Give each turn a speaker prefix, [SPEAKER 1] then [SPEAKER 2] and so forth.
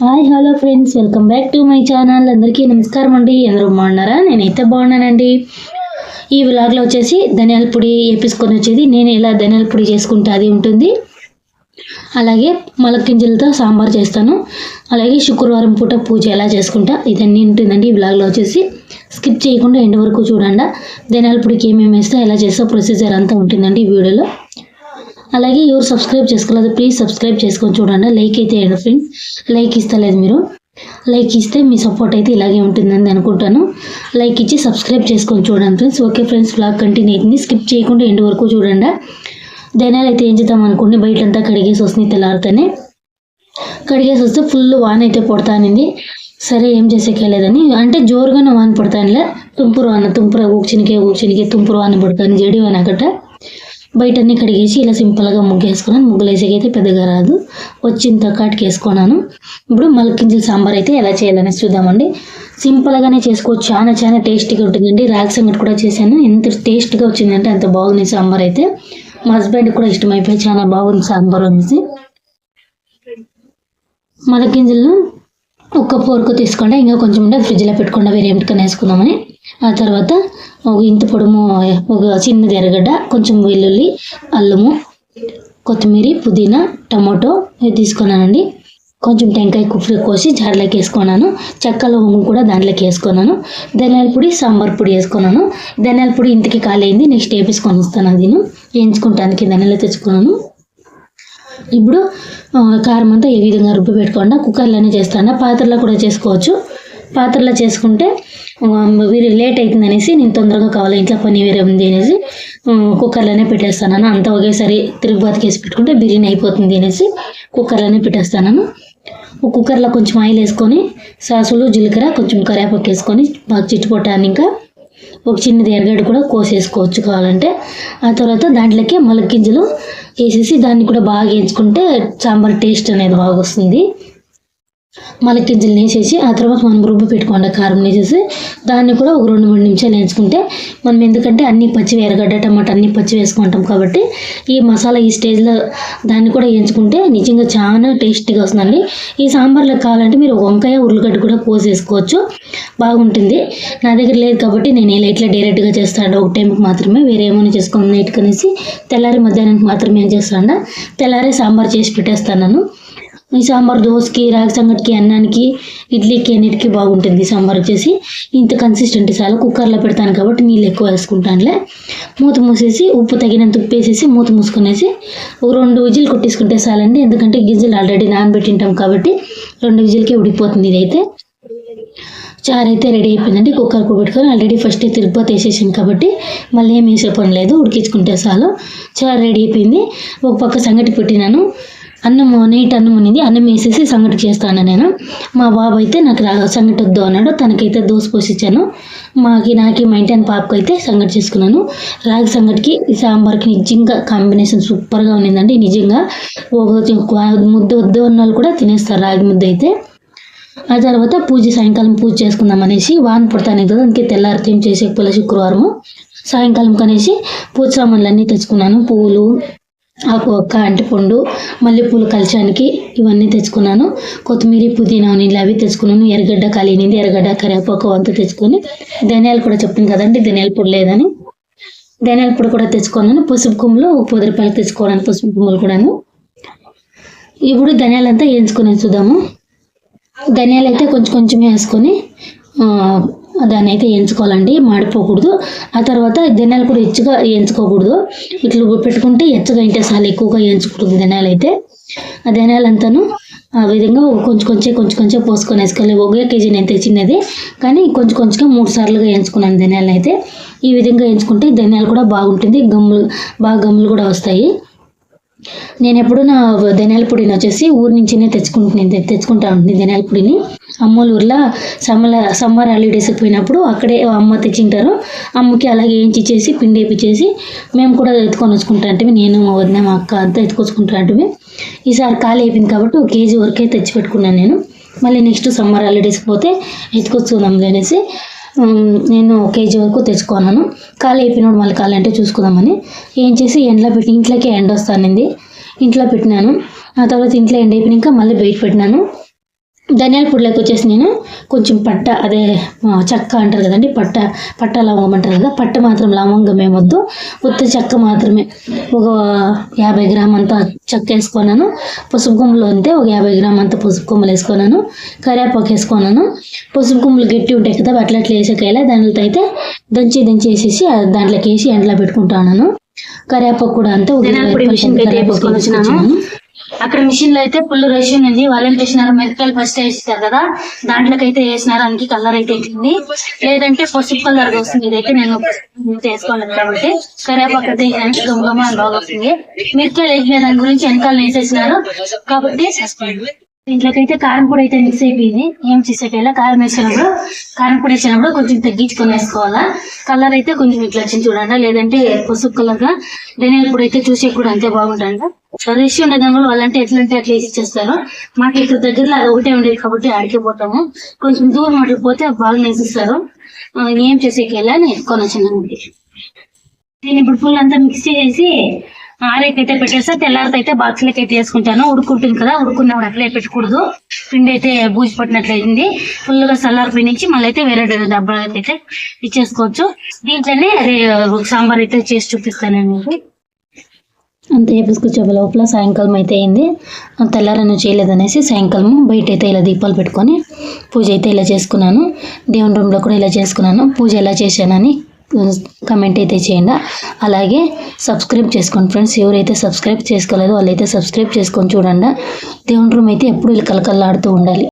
[SPEAKER 1] Hi hello friends. Welcome back to my channel. అందరికీ నమస్కారం అండి. అందరూ బాగున్నారా? నేనైతే బాగున్నానండి. ఈ వ్లాగ్లో వచ్చేసి ధనియాల పొడి వేపించుకొని వచ్చేది. నేను ఎలా ధనియాల పొడి చేసుకుంటే అది ఉంటుంది. అలాగే మలక్కింజలతో సాంబార్ చేస్తాను. అలాగే శుక్రవారం పూట పూజ ఎలా చేసుకుంటా ఇదన్నీ ఉంటుందండి ఈ బ్లాగ్లో వచ్చేసి. స్కిప్ చేయకుండా ఎండ్ వరకు చూడండి. ధనియాల పొడికి ఏమేమి వేస్తా ఎలా చేస్తా ప్రొసీజర్ అంతా ఉంటుందండి ఈ వీడియోలో. అలాగే ఎవరు సబ్స్క్రైబ్ చేసుకోలేదు ప్లీజ్ సబ్స్క్రైబ్ చేసుకొని చూడండి. లైక్ అయితే వేయండి ఫ్రెండ్స్ లైక్ ఇస్తలేదు మీరు. లైక్ ఇస్తే మీ సపోర్ట్ అయితే ఇలాగే ఉంటుందని అనుకుంటాను. లైక్ ఇచ్చి సబ్స్క్రైబ్ చేసుకొని చూడండి friends okay friends blog continue అవుతుంది. స్కిప్ చేయకుండా ఎండ్ వరకు చూడండి. ధనియాలు అయితే ఏం చేద్దాం అనుకోండి బయటంతా కడిగేసి వస్తుంది తెల్లారితేనే. కడిగేసి వస్తే ఫుల్ వాన్ అయితే పడతానింది సరే ఏం చేసేకేలేదని. అంటే జోరుగానే వాన పడతానులే. తుంపురు వాన తుంపుర ఊచినికే ఊచినికే తుంపురు వాన పడతాను. జడి వాన అక్కడ బయట అన్ని కడిగేసి ఇలా సింపుల్గా ముగ్గు వేసుకున్నాను ముగ్గులు వేసేకైతే పెద్దగా రాదు. వచ్చింత కాటికి వేసుకున్నాను ఇప్పుడు మలకింజల సాంబార్ అయితే ఎలా చేయాలని చూద్దామండి. సింపుల్గానే చేసుకోవచ్చు. చాలా చాలా టేస్టీగా ఉంటుందండి. రాగి సంగటి కూడా చేశాను. ఎంత టేస్ట్గా వచ్చిందంటే అంత బాగుంది సాంబార్ అయితే. మా హస్బెండ్ కూడా ఇష్టమైపోయి చాలా బాగుంది సాంబార్ అనేసి. మలగింజలను ఒక ఫోర్క్ తీసుకోండి ఇంకా కొంచెం ఉంటే ఫ్రిడ్జ్లో పెట్టుకుండా వేరే ఎంటికని వేసుకుందామని ఆ తర్వాత ఒక ఇంత పొడుము ఒక చిన్నది ఎర్రగడ్డ కొంచెం వెల్లుల్లి అల్లము కొత్తిమీర పుదీనా టమాటో ఇవి తీసుకున్నానండి. కొంచెం టెంకాయ కుప్పలు కోసి జాడలోకి వేసుకున్నాను. చెక్క లవంగం కూడా దాంట్లోకి వేసుకున్నాను. ధనియాల పొడి సాంబార్ పొడి వేసుకున్నాను. ధనియాల పొడి ఇంటికి కాలేయింది నెక్స్ట్ వేపించుకొని వస్తాను అది వేయించుకుంటానికి ధనియాలు తెచ్చుకున్నాను. ఇప్పుడు కారం అంతా ఏ విధంగా రుబ్బి పెట్టుకోండి. కుక్కర్లోనే చేస్తాను? పాత్రలో కూడా చేసుకోవచ్చు. పాత్రలో చేసుకుంటే వీరు లేట్ అవుతుంది అనేసి నేను తొందరగా కావాలి. ఇంట్లో పని వేరే ఉంది అనేసి కుక్కర్లోనే పెట్టేస్తాను అంతా ఒకేసారి తిరుగుబాతుకి వేసి పెట్టుకుంటే బిర్యానీ అయిపోతుంది అనేసి కుక్కర్లోనే పెట్టేస్తాను కుక్కర్లో కొంచెం ఆయిల్ వేసుకొని సాసులు జీలకర్ర కొంచెం కరివేపాకు వేసుకొని బాగా చిట్టుపొట్టాను ఇంకా ఒక చిన్నది ఎరగడ్డ కూడా కోసేసుకోవచ్చు కావాలంటే. ఆ తర్వాత దాంట్లోకి మొలగింజలు వేసేసి దాన్ని కూడా బాగా వేయించుకుంటే సాంబార్ టేస్ట్ అనేది బాగా వస్తుంది. మొలగింజలు వేసేసి ఆ తర్వాత మనం రుబ్బు పెట్టుకోండి కారం వేసేసి దాన్ని కూడా ఒక రెండు మూడు నిమిషాలు వేయించుకుంటే మనం ఎందుకంటే అన్ని పచ్చి ఎరగడ్డ టమాటా అన్ని పచ్చి వేసుకుంటాం కాబట్టి ఈ మసాలా ఈ స్టేజ్లో దాన్ని కూడా వేయించుకుంటే నిజంగా చాలా టేస్టీగా వస్తుందండి. ఈ సాంబార్లో కావాలంటే మీరు వంకాయ ఉర్లగడ్డ కూడా పోసేసుకోవచ్చు బాగుంటుంది. నా దగ్గర లేదు కాబట్టి నేను ఇలా ఇట్లా డైరెక్ట్గా చేస్తాను. ఒక టైంకి మాత్రమే వేరే ఏమైనా చేసుకుని నైట్ కనేసి తెల్లారి మధ్యాహ్నానికి మాత్రమే ఏం చేస్తాను తెల్లారి సాంబార్ చేసి పెట్టేస్తాను ఈ సాంబార్ దోసకి రాగి సంగటికి అన్నానికి ఇడ్లీకి అన్నిటికీ బాగుంటుంది సాంబార్ వచ్చేసి. ఇంత కన్సిస్టెంట్ చాలా కుక్కర్లో పెడతాను కాబట్టి నీళ్ళు ఎక్కువ వేసుకుంటానులే. మూత మూసేసి ఉప్పు తగినంత ఉప్పు వేసేసి మూత మూసుకునేసి ఒక రెండు విజిల్ కొట్టేసుకుంటే చాలండి. ఎందుకంటే గింజలు ఆల్రెడీ నానబెట్టింటాం కాబట్టి రెండు విజిల్కే ఉడికిపోతుంది ఇదైతే. చారు అయితే రెడీ అయిపోయిందండి కుక్కర్కు పెట్టుకొని ఆల్రెడీ ఫస్ట్ తిరుపతి వేసేసాను కాబట్టి మళ్ళీ ఏం వేసే పని లేదు ఉడికించుకుంటే చాలు. చారు రెడీ అయిపోయింది ఒక పక్క సంగటి పెట్టినాను. అన్నం నీట్ అన్నం ఉన్నింది అన్నం వేసేసి సంగటి చేస్తాను నేను. మా బాబు అయితే నాకు రా సంగటి వద్దు అన్నాడు తనకైతే దోశ పోసిచ్చాను. మాకి నాకి మా ఇంటి అని పాపకు అయితే సంగటి చేసుకున్నాను. రాగి సంగటికి సాంబార్కి నిజంగా కాంబినేషన్ సూపర్గా ఉన్నిందండి నిజంగా. ఒక ముద్ద వద్దు అన్న వాళ్ళు కూడా తినేస్తారు రాగి ముద్ద అయితే. ఆ తర్వాత పూజ సాయంకాలం పూజ చేసుకుందాం అనేసి వాన పడతానే కదా అందుకే తెల్లారితే ఏం చేసే పూల శుక్రవారము సాయంకాలం కనేసి పూజ సామాన్లు అన్నీ తెచ్చుకున్నాను. పూలు ఆకు ఒక్క అంటిపండు మల్లెపూలు కలచానికి ఇవన్నీ తెచ్చుకున్నాను. కొత్తిమీర పుదీనా నీళ్ళు అవి తెచ్చుకున్నాను. ఎర్రగడ్డ కలినింది ఎర్రగడ్డ కరివేపాకు అంతా తెచ్చుకొని ధనియాలు కూడా చెప్పింది కదండి ధనియాల పొడి లేదని. ధనియాల పొడి కూడా తెచ్చుకున్నాను. పసుపు కుమ్ములు ఒక పది రూపాయలు తెచ్చుకోవడానికి పసుపు కుమ్ములు కూడాను. ఇప్పుడు ధనియాలంతా వేయించుకొని చూద్దాము. ధనియాలు అయితే కొంచెం కొంచెం వేసుకొని దాన్ని అయితే వేయించుకోవాలండి మాడిపోకూడదు. ఆ తర్వాత ధనియాలు కూడా ఎచ్చుగా వేయించుకోకూడదు ఇట్లా పెట్టుకుంటే ఎచ్చగా ఇంటే చాలా ఎక్కువగా ఎంచుకుంటుంది ధనియాలు అయితే ఆ ధనియాలంతాను ఆ విధంగా కొంచెం కొంచెం కొంచెం కొంచెం పోసుకొని వేసుకోవాలి. ఒకే కేజీ నేను తెచ్చినది కానీ కొంచెం కొంచెంగా మూడు సార్లుగా వేయించుకున్నాను ధనియాలను అయితే ఈ విధంగా వేయించుకుంటే ధనియాలు కూడా బాగుంటుంది గమ్ములు బాగా గమ్ములు కూడా వస్తాయి. నేను ఎప్పుడు నా ధనియాల పొడిని వచ్చేసి ఊరి నుంచినే తెచ్చుకుంటున్నాను తెచ్చుకుంటా ఉంటుంది ధనియాల పొడిని. అమ్మోళ్ళ ఊర్లో సమ్మర్ సమ్మర్ హాలిడేస్కి పోయినప్పుడు అక్కడే అమ్మ తెచ్చింటారు. అమ్మకి అలాగే ఏంచి చేసి పిండి వేపించేసి మేము కూడా ఎత్తుకొని వచ్చుకుంటా అంటే నేను మా వదిన మా అక్క అంతా ఎత్తుకొచ్చుకుంటా అంటే ఈసారి ఖాళీ అయిపోయింది కాబట్టి ఒక కేజీ వరకే తెచ్చి పెట్టుకున్నాను నేను. మళ్ళీ నెక్స్ట్ సమ్మర్ హాలిడేస్కి పోతే ఎత్తుకొచ్చుకుందాం అనేసి నేను కేజీ వరకు తెచ్చుకున్నాను. ఖాళీ అయిపోయినప్పుడు మళ్ళీ ఖాళీ అంటే చూసుకుందామని. ఏం చేసి ఎండలో పెట్టి ఇంట్లోకే ఎండ వస్తానండి ఇంట్లో పెట్టినాను. ఆ తర్వాత ఇంట్లో ఎండ అయిపోయినాక మళ్ళీ బయట పెట్టినాను. ధనియాల పొడిలోకి వచ్చేసి నేను కొంచెం పట్ట అదే చెక్క అంటారు కదండి పట్ట పట్ట లవంగం అంటారు కదా పట్ట మాత్రం లవంగం ఏమొద్దు ఉత్త చెక్క మాత్రమే. ఒక యాభై గ్రామ్ అంత చెక్క వేసుకున్నాను. పసుపు కొమ్ములు అంతే ఒక యాభై గ్రామ్ అంత పసుపు కొమ్ములు వేసుకున్నాను. కరివేపాకు వేసుకున్నాను. పసుపు కొమ్ములు గట్టి ఉంటాయి కదా అట్లా అట్లా వేసేకాయలే దాంట్లో అయితే దంచి దంచి వేసేసి దాంట్లోకి వేసి ఎండలో పెట్టుకుంటాను కరివేపాకు కూడా అంతే
[SPEAKER 2] అయితే వేసుకొని వచ్చినాను.
[SPEAKER 1] తీసుకొచ్చాను.
[SPEAKER 2] అక్కడ మిషన్లో అయితే ఫుల్ రష్ ఉంది వాళ్ళు ఏం చేసినారు? మిరపకాయలు ఫస్ట్ వేస్తారు కదా. దాంట్లోకి అయితే వేసినారు. అందుకే కలర్ అయితే ఎక్కింది. లేదంటే పసుపు కలర్ వస్తుంది. ఇదైతే నేను వేసుకోలేదు కాబట్టి. కరివేపాకు అయితే అని బాగా వస్తుంది. మిరపకాయలు వేసిన దాని గురించి వెనకాల వేసేసినారు. కాబట్టి దీంట్లోకైతే కారం పొడి అయితే మిక్స్ అయిపోయింది. ఏం చేసేకైనా కారం వేసినప్పుడు కారం పొడి వేసినప్పుడు కొంచెం తగ్గించుకొని వేసుకోవాలా? కలర్ అయితే కొంచెం ఇట్లా వచ్చింది చూడండి. లేదంటే పసుపు కలర్గా ధనియాల పొడి అయితే చూసే కూడా అంతే బాగుంటుంది. రేషి ఉండే దానిలో వాళ్ళంటే ఎట్లా అంటే అట్లా వేసి ఇచ్చేస్తారు. మాకు ఇక్కడ దగ్గరలో అది ఒకటే ఉండేది కాబట్టి ఆడికి పోతాము. కొంచెం దూరం అట్లా పోతే బాగా నేసిస్తారు ఏం చేసేకెళ్ళా నేర్చుకొని వచ్చినాను నేను ఇప్పుడు ఫుల్ అంతా మిక్స్ చేసి ఆరేకైతే పెట్టేస్తా తెల్లారితో బాక్స్ లెక్క అయితే వేసుకుంటాను. ఉడుకుంటుంది కదా ఉడుకున్నప్పుడు అట్లే పెట్టకూడదు. పిండి అయితే బూజు పట్టినట్లయింది ఫుల్గా ఫుల్గా మళ్ళీ అయితే వేరే డబ్బా అయితే ఇచ్చేసుకోవచ్చు. దీంట్లోనే అదే ఒక సాంబార్ అయితే చేసి చూపిస్తాను మీకు.
[SPEAKER 1] అంత చేపించుకొచ్చే లోపల సాయంకాలం అయితే అయింది. తెల్లారను చేయలేదనేసి సాయంకాలం బయట అయితే ఇలా దీపాలు పెట్టుకొని పూజ అయితే ఇలా చేసుకున్నాను. దేవుని రూమ్లో కూడా ఇలా చేసుకున్నాను. పూజ ఎలా చేశానని కమెంట్ అయితే చేయండి. అలాగే సబ్స్క్రైబ్ చేసుకోండి ఫ్రెండ్స్ ఎవరైతే సబ్స్క్రైబ్ చేసుకోలేదో వాళ్ళైతే సబ్స్క్రైబ్ చేసుకొని చూడండి. దేవుని రూమ్ అయితే ఎప్పుడు వీళ్ళు కలకల్లాడుతూ ఉండాలి.